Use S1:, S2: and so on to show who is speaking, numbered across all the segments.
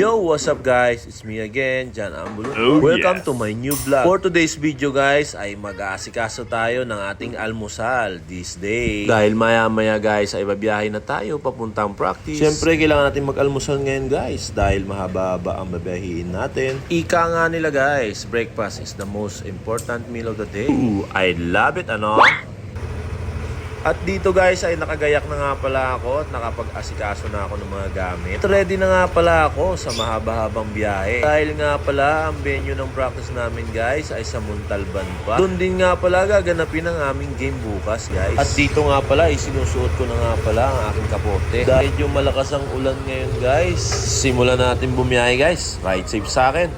S1: Yo, what's up guys? It's me again, Jan Ambulo.
S2: Oh,
S1: Welcome
S2: yes.
S1: to my new vlog. For today's video guys, ay mag-aasikaso tayo ng ating almusal this day. Dahil maya-maya guys, ay babiyahe na tayo papuntang practice. Siyempre, kailangan natin mag-almusal ngayon guys dahil mahaba-haba ang babiyahiin natin. Ika nga nila guys, breakfast is the most important meal of the day. Ooh, I love it, ano? At dito guys ay nakagayak na nga pala ako at nakapag-asikaso na ako ng mga gamit. At ready na nga pala ako sa mahaba-habang biyahe. Dahil nga pala ang venue ng practice namin guys ay sa Montalban pa. Doon din nga pala gaganapin ang aming game bukas guys. At dito nga pala ay sinusuot ko na nga pala ang aking kapote. Dahil medyo malakas ang ulan ngayon guys. Simulan natin bumiyahe guys. Ride safe sa akin.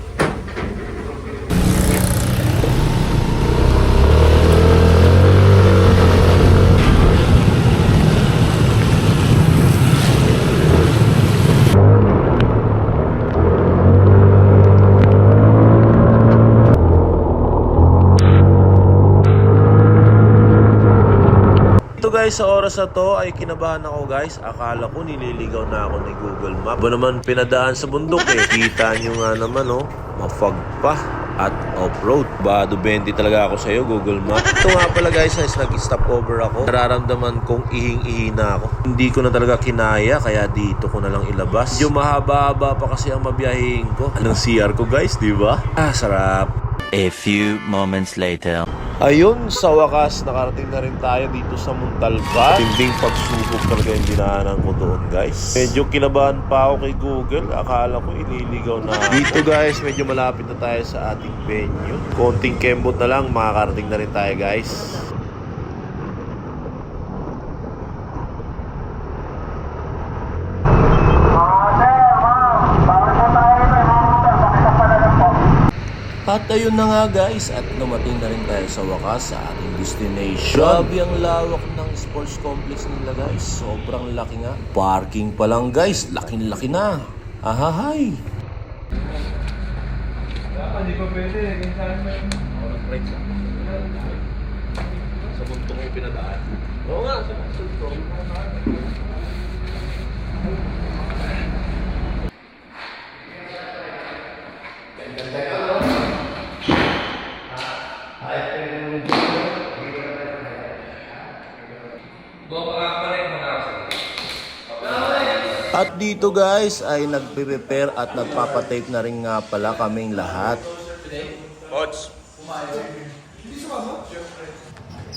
S1: Guys, sa oras na to ay kinabahan ako guys. Akala ko nililigaw na ako ni Google Map. Ba naman pinadaan sa bundok eh. Kita nyo nga naman oh, mafag pa at off-road. Bado 20 talaga ako sa'yo, Google Map. Ito nga pala guys, is nag-stop over ako. Nararamdaman kong ihing-ihi na ako. Hindi ko na talaga kinaya, kaya dito ko na lang ilabas. Medyo mahaba-haba pa kasi ang mabiyahin ko. Anong CR ko guys, di ba? Ah, sarap.
S2: A few moments later.
S1: Ayun, sa wakas, nakarating na rin tayo dito sa Muntalban. Tinding pagsubok talaga yung dinaanan ko doon, guys. Medyo kinabahan pa ako kay Google. Akala ko ililigaw na. Dito, guys, medyo malapit na tayo sa ating venue. Konting kembot na lang, makakarating na rin tayo, guys. At ayun na nga guys, at lumating na rin tayo sa wakas sa ating destination. Grabe ang lawak ng sports complex nila guys. Sobrang laki nga. Parking pa lang guys, laking-laki na. Ahahay.
S3: Hindi pa pwede. Minsan may...
S1: Sa bunto ko pinadaan. Oo nga, sa bunto ko. At dito guys ay nagpe-prepare at nagpapatape na rin nga pala kaming lahat.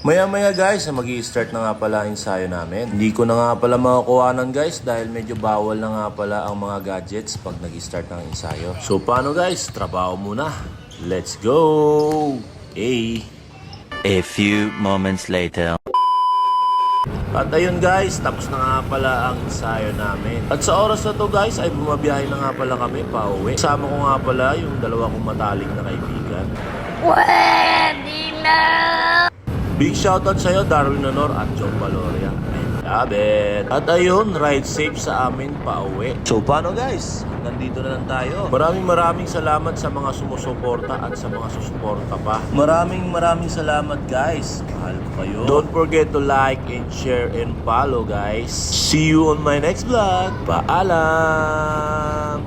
S1: Maya-maya guys, mag start na nga pala ang ensayo namin. Hindi ko na nga pala makukuhanan guys dahil medyo bawal na nga pala ang mga gadgets pag nag start ng ensayo. So paano guys? Trabaho muna. Let's go! Hey!
S2: A few moments later.
S1: At ayun guys, tapos na nga pala ang ensayo namin. At sa oras na to guys, ay bumabiyahe na nga pala kami pa uwi. Kasama ko nga pala yung dalawa kong matalik na kaibigan.
S4: Pwede na!
S1: Big shoutout sa'yo, Darwin Honor at John Valoria. It. At ayun, ride safe sa amin pa uwi. So paano guys? Nandito na lang tayo. Maraming maraming salamat sa mga sumusuporta at sa mga susuporta pa. Maraming maraming salamat guys. Mahal ko kayo. Don't forget to like and share and follow guys. See you on my next vlog. Paalam!